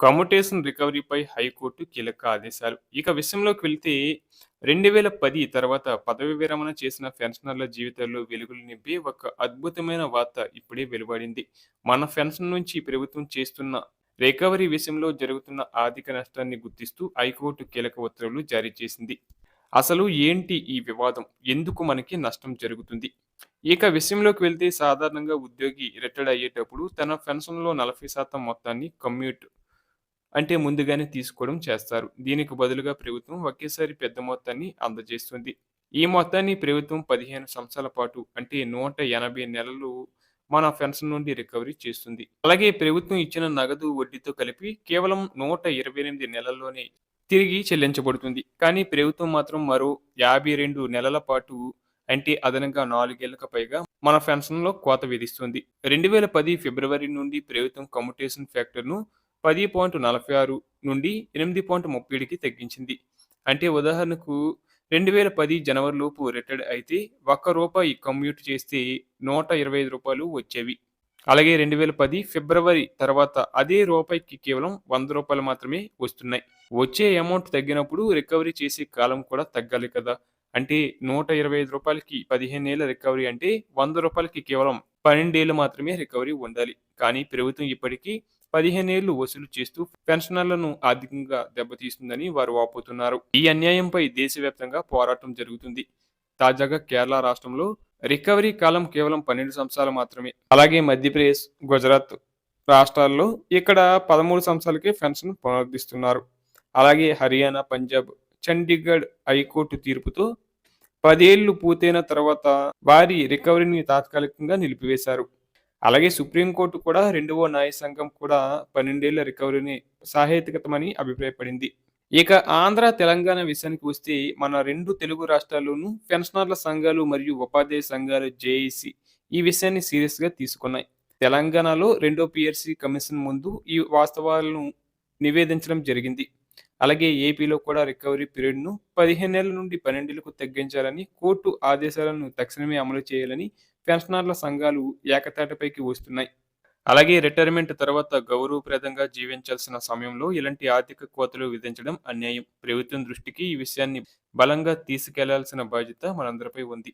Commutation రికవరీపై high court కీలక ఆదేశాలు. ఇక విషయంలోకి వెళ్తే రెండు వేల పది తర్వాత పదవి విరమణ చేసిన పెన్షనర్ల జీవితాల్లో వెలుగులు నింపి ఒక అద్భుతమైన వార్త ఇప్పుడే వెలువడింది. మన పెన్షన్ నుంచి ప్రభుత్వం చేస్తున్న రికవరీ విషయంలో జరుగుతున్న ఆర్థిక నష్టాన్ని గుర్తిస్తూ హైకోర్టు కీలక ఉత్తర్వులు జారీ చేసింది. అసలు ఏంటి ఈ వివాదం? ఎందుకు మనకి నష్టం జరుగుతుంది? ఇక విషయంలోకి వెళ్తే సాధారణంగా ఉద్యోగి రిటైర్డ్ అయ్యేటప్పుడు తన పెన్షన్లో నలభై శాతం మొత్తాన్ని కమ్యూట్ అంటే ముందుగానే తీసుకోవడం చేస్తారు. దీనికి బదులుగా ప్రభుత్వం ఒకేసారి పెద్ద మొత్తాన్ని అందజేస్తుంది. ఈ మొత్తాన్ని ప్రభుత్వం పదిహేను సంవత్సరాల పాటు అంటే నూట ఎనభై నెలలు మన పెన్షన్ నుండి రికవరీ చేస్తుంది. అలాగే ప్రభుత్వం ఇచ్చిన నగదు వడ్డీతో కలిపి కేవలం నూట ఇరవై ఎనిమిది నెలల్లోనే తిరిగి చెల్లించబడుతుంది. కానీ ప్రభుత్వం మాత్రం మరో యాభై రెండు నెలల పాటు అంటే అదనంగా నాలుగేళ్ళకు పైగా మన పెన్షన్లో కోత విధిస్తుంది. రెండు వేల పది ఫిబ్రవరి నుండి ప్రభుత్వం కమ్యుటేషన్ ఫ్యాక్టర్ను పది పాయింట్ నలభై ఆరు నుండి ఎనిమిది పాయింట్ ముప్పై ఏడుకి తగ్గించింది. అంటే ఉదాహరణకు రెండు వేల పది జనవరిలోపు రిటైర్డ్ అయితే ఒక్క రూపాయి కమ్యూట్ చేస్తే నూట ఇరవై ఐదు రూపాయలు వచ్చేవి. అలాగే రెండు వేల పది ఫిబ్రవరి తర్వాత అదే రూపాయికి కేవలం వంద రూపాయలు మాత్రమే వస్తున్నాయి. వచ్చే అమౌంట్ తగ్గినప్పుడు రికవరీ చేసే కాలం కూడా తగ్గాలి కదా. అంటే నూట ఇరవై ఐదు రూపాయలకి పదిహేను ఏళ్ళ రికవరీ అంటే వంద రూపాయలకి కేవలం పన్నెండేళ్ళు మాత్రమే రికవరీ ఉండాలి. కానీ ప్రభుత్వం ఇప్పటికీ పదిహేనేళ్ళు వసూలు చేస్తూ పెన్షనర్లను ఆర్థికంగా దెబ్బతీస్తుందని వారు వాపోతున్నారు. ఈ అన్యాయంపై దేశవ్యాప్తంగా పోరాటం జరుగుతుంది. తాజాగా కేరళ రాష్ట్రంలో రికవరీ కాలం కేవలం పన్నెండు సంవత్సరాలు మాత్రమే. అలాగే మధ్యప్రదేశ్ గుజరాత్ రాష్ట్రాల్లో ఇక్కడ పదమూడు సంవత్సరాలకే పెన్షన్ పునరుద్ధిస్తున్నారు అలాగే హర్యానా పంజాబ్ చండీగఢ్ హైకోర్టు తీర్పుతో పదేళ్ళు పూర్తయిన తర్వాత వారి రికవరీని తాత్కాలికంగా నిలిపివేశారు. అలాగే సుప్రీంకోర్టు కూడా రెండవ న్యాయ సంఘం కూడా పన్నెండేళ్ళ రికవరీని సాహేతికతమని అభిప్రాయపడింది. ఇక ఆంధ్ర తెలంగాణ విషయానికి వస్తే మన రెండు తెలుగు రాష్ట్రాల్లోనూ పెన్షనర్ల సంఘాలు మరియు ఉపాధ్యాయ సంఘాలు జేఏసీ ఈ విషయాన్ని సీరియస్గా తీసుకున్నాయి. తెలంగాణలో రెండో పిఆర్సీ కమిషన్ ముందు ఈ వాస్తవాలను నివేదించడం జరిగింది. అలాగే ఏపీలో కూడా రికవరీ పీరియడ్ను పదిహేను నెలల నుండి పన్నెండేళ్ళకు తగ్గించాలని కోర్టు ఆదేశాలను తక్షణమే అమలు చేయాలని పెన్షనర్ల సంఘాలు ఏకతాటపైకి వస్తున్నాయి. అలాగే రిటైర్మెంట్ తర్వాత గౌరవప్రదంగా జీవించాల్సిన సమయంలో ఇలాంటి ఆర్థిక కోతలు విధించడం అన్యాయం. ప్రభుత్వం దృష్టికి ఈ విషయాన్ని బలంగా తీసుకెళ్ళాల్సిన బాధ్యత మనందరిపై ఉంది.